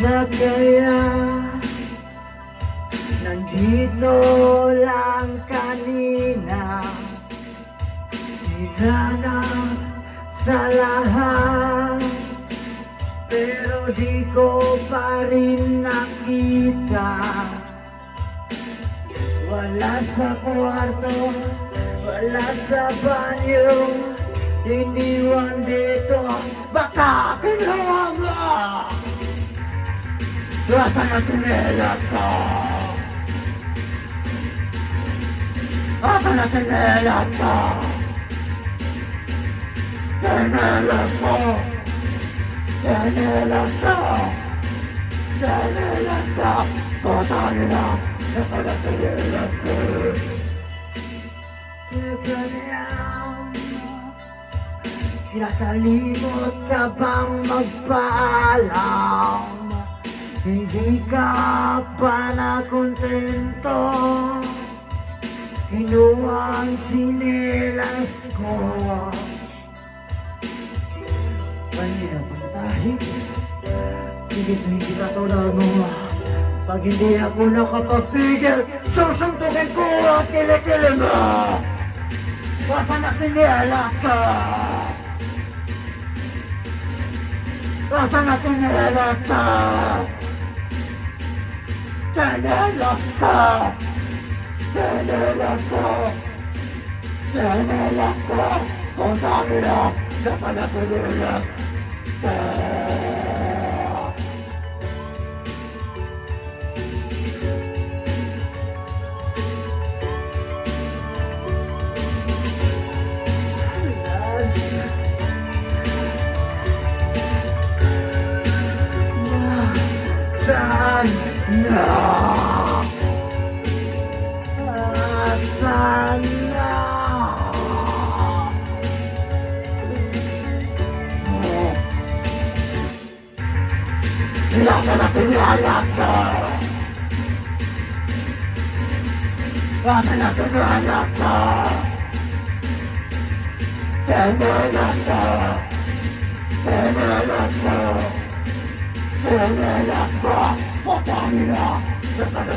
na kaya Nandito lang kanina. Hinanap sa lahat. Pero di ko pa rin nakita. Wala sa kwarto Wala sa banyo. Iniwan dito Baka ginawa ko? Sinelas ko Sinelas ko Sinelas ko Putangin na Nasaan ang sinelas ko? Kaya Kinakalimot ka bang magpaalam? Hindi ka pa nakontento. Kinuha ang sinelas ko. Kanina pantahig Higit na hindi ka tulad mo Pag hindi ako nakapagpigil Susuntukin ko ang kilikili mo. Na sinelas Basta na sinelas ko Sinelas ko Sinelas ko Sinelas ko Kung sabi na Basta na Nasa na pinalas ko? Nasa na pinalas ko? Pinalas ko? Pinalas ko? Pinalas ko? Putangin na! Nasa na